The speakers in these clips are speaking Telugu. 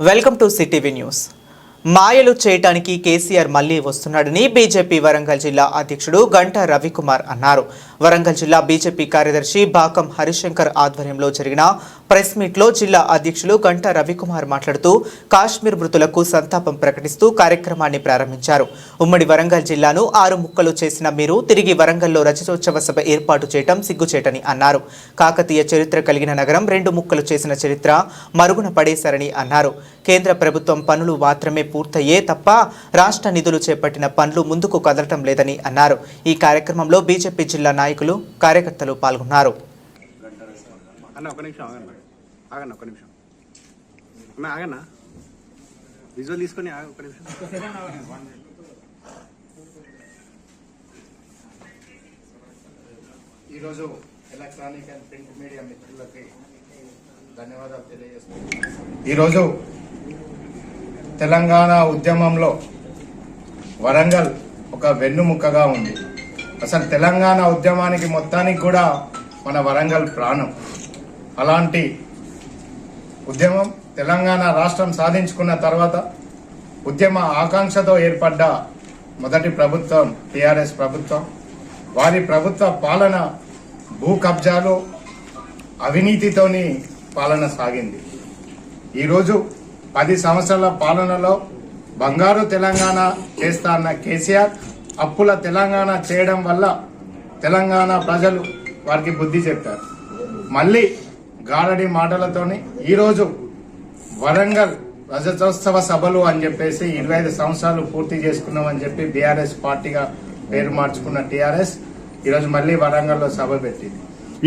వెల్కమ్ టు సిటీవీ న్యూస్ మాయలు చేయటానికి కేసీఆర్ మళ్ళీ వస్తున్నాడని బీజేపీ వరంగల్ జిల్లా అధ్యక్షుడు గంటా రవికుమార్ అన్నారు. వరంగల్ జిల్లా బీజేపీ కార్యదర్శి బాకం హరిశంకర్ ఆధ్వర్యంలో జరిగిన ప్రెస్ మీట్లో జిల్లా అధ్యక్షులు గంటా రవికుమార్ మాట్లాడుతూ కాశ్మీర్ మృతులకు సంతాపం ప్రకటిస్తూ కార్యక్రమాన్ని ప్రారంభించారు. ఉమ్మడి వరంగల్ జిల్లాను ఆరు ముక్కలు చేసిన మీరు తిరిగి వరంగల్లో రజతోత్సవ సభ ఏర్పాటు చేయటం సిగ్గుచేటని అన్నారు. కాకతీయ చరిత్ర కలిగిన నగరం రెండు ముక్కలు చేసిన చరిత్ర మరుగున పడేశారని అన్నారు. కేంద్ర ప్రభుత్వం పనులు మాత్రమే పూర్తయ్యే తప్ప రాష్ట్ర నిధులు చేపట్టిన పనులు ముందుకు కదలటం లేదని అన్నారు. ఈ కార్యక్రమంలో బీజేపీ జిల్లా నాయకులు కార్యకర్తలు పాల్గొన్నారు. విజువల్ తీసుకొని ఒక నిమిషం. ఈరోజు ఎలక్ట్రానిక్ అండ్ ప్రింట్ మీడియా మిత్రులకి ధన్యవాదాలు తెలియజేస్తున్నాను. ఈరోజు తెలంగాణ ఉద్యమంలో వరంగల్ ఒక వెన్నుముక్కగా ఉంది. అసలు తెలంగాణ ఉద్యమానికి మొత్తానికి కూడా మన వరంగల్ ప్రాణం. అలాంటి ఉద్యమం తెలంగాణ రాష్ట్రం సాధించుకున్న తర్వాత ఉద్యమ ఆకాంక్షతో ఏర్పడ్డ మొదటి ప్రభుత్వం టీఆర్ఎస్ ప్రభుత్వం. వారి ప్రభుత్వ పాలన భూ కబ్జాలు అవినీతితోని పాలన సాగింది. ఈరోజు పది సంవత్సరాల పాలనలో బంగారు తెలంగాణ చేస్తా అన్న కేసీఆర్ అప్పుల తెలంగాణ చేయడం వల్ల తెలంగాణ ప్రజలు వారికి బుద్ధి చెప్పారు. మళ్ళీ గారడి మాటలతోని ఈరోజు వరంగల్ రజతోత్సవ సభలు అని చెప్పేసి ఇరవై ఐదు సంవత్సరాలు పూర్తి చేసుకున్నామని చెప్పి బీఆర్ఎస్ పార్టీగా పేరు మార్చుకున్న టీఆర్ఎస్ ఈరోజు మళ్ళీ వరంగల్లో సభ పెట్టింది.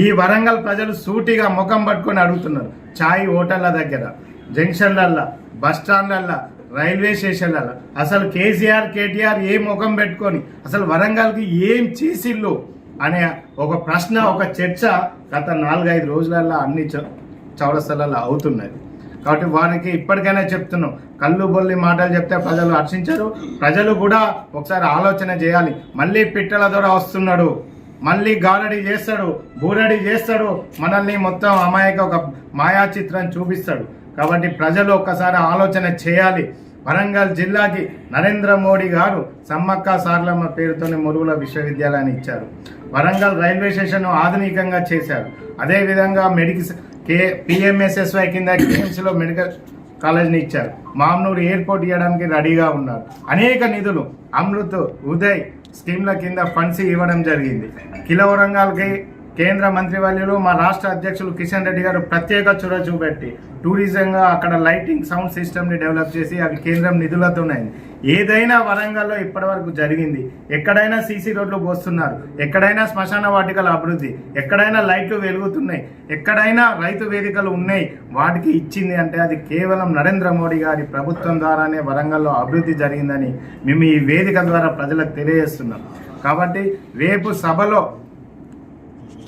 ఈ వరంగల్ ప్రజలు సూటిగా ముఖం పట్టుకొని అడుగుతున్నారు ఛాయ్ హోటళ్ళ దగ్గర. జంక్షన్లల్లో బస్ రైల్వే స్టేషన్లలో అసలు కేసీఆర్ కేటీఆర్ ఏ ముఖం పెట్టుకొని అసలు వరంగల్కి ఏం చేసిల్లు అనే ఒక ప్రశ్న ఒక చర్చ గత నాలుగైదు రోజులల్లో అన్ని చౌ- అవుతున్నది. కాబట్టి వారికి ఇప్పటికైనా చెప్తున్నాం. కళ్ళు బొల్లి మాటలు చెప్తే ప్రజలు హర్షించరు. ప్రజలు కూడా ఒకసారి ఆలోచన చేయాలి. మళ్ళీ పిట్టల ద్వారా వస్తున్నాడు. మళ్ళీ గారడి చేస్తాడు. బూరడి చేస్తాడు. మనల్ని మొత్తం అమాయక ఒక మాయా చిత్రం చూపిస్తాడు. కాబట్టి ప్రజలు ఒక్కసారి ఆలోచన చేయాలి. వరంగల్ జిల్లాకి నరేంద్ర మోడీ గారు సమ్మక్క సార్లమ్మ పేరుతోని మురుగుల విశ్వవిద్యాలయాన్ని ఇచ్చారు. వరంగల్ రైల్వే స్టేషన్ను ఆధునికంగా చేశారు. అదేవిధంగా మెడికల్ కే పిఎంఎస్ఎస్వై కింద KIMS మెడికల్ కాలేజ్ని ఇచ్చారు. మామ్నూరు ఎయిర్పోర్ట్ ఇవ్వడానికి రెడీగా ఉన్నారు. అనేక నిధులు అమృత్ ఉదయ్ స్కీమ్ల కింద ఫండ్స్ ఇవ్వడం జరిగింది. కిలో వరంగల్కి కేంద్ర మంత్రివర్యులు మా రాష్ట్ర అధ్యక్షులు కిషన్ రెడ్డి గారు ప్రత్యేక చొర చూపెట్టి టూరిజంగా అక్కడ లైటింగ్ సౌండ్ సిస్టమ్ని డెవలప్ చేసి అవి కేంద్రం నిధులతోనే ఏదైనా వరంగల్లో ఇప్పటివరకు జరిగింది. ఎక్కడైనా సీసీ రోడ్లు పోస్తున్నారు. ఎక్కడైనా శ్మశాన వాటికల అభివృద్ధి. ఎక్కడైనా లైట్లు వెలుగుతున్నాయి. ఎక్కడైనా రైతు వేదికలు ఉన్నాయి. వాటికి ఇచ్చింది అంటే అది కేవలం నరేంద్ర మోడీ గారి ప్రభుత్వం ద్వారానే వరంగల్లో అభివృద్ధి జరిగిందని మేము ఈ వేదిక ద్వారా ప్రజలకు తెలియజేస్తున్నాం. కాబట్టి రేపు సభలో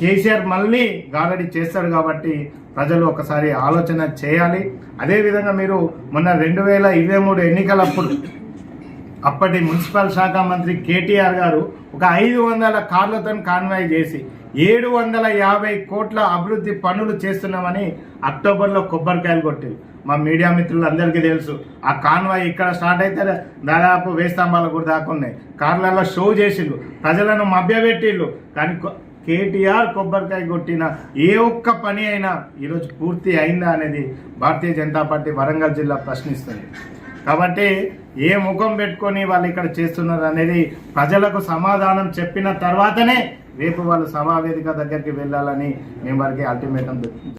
కేసీఆర్ మళ్ళీ గారడి చేస్తాడు కాబట్టి ప్రజలు ఒకసారి ఆలోచన చేయాలి. అదేవిధంగా మీరు మొన్న రెండు వేల ఇరవై మూడు ఎన్నికలప్పుడు అప్పటి మున్సిపల్ శాఖ మంత్రి కేటీఆర్ గారు ఒక ఐదు వందల కార్లతో కాన్వాయ్ చేసి ఏడు వందల యాభై కోట్ల అభివృద్ధి పనులు చేస్తున్నామని అక్టోబర్లో కొబ్బరికాయలు కొట్టింది మా మీడియా మిత్రులందరికీ తెలుసు ఆ కాన్వాయ్ ఇక్కడ స్టార్ట్ అయితే దాదాపు వేస్తాంబాలకు కూడా దాకా ఉన్నాయి. కార్లలో షో చేసిండ్రు ప్రజలను మభ్యపెట్టిండ్రు కానీ కేటీఆర్ కొబ్బరికాయ కొట్టిన ఏ ఒక్క పని అయినా ఈరోజు పూర్తి అయిందా అనేది భారతీయ జనతా పార్టీ వరంగల్ జిల్లా ప్రశ్నిస్తుంది. కాబట్టి ఏ ముఖం పెట్టుకొని వాళ్ళు ఇక్కడ చేస్తున్నారు అనేది ప్రజలకు సమాధానం చెప్పిన తర్వాతనే రేపు వాళ్ళు సమావేదిక దగ్గరికి వెళ్ళాలని మేము వారికి అల్టిమేటం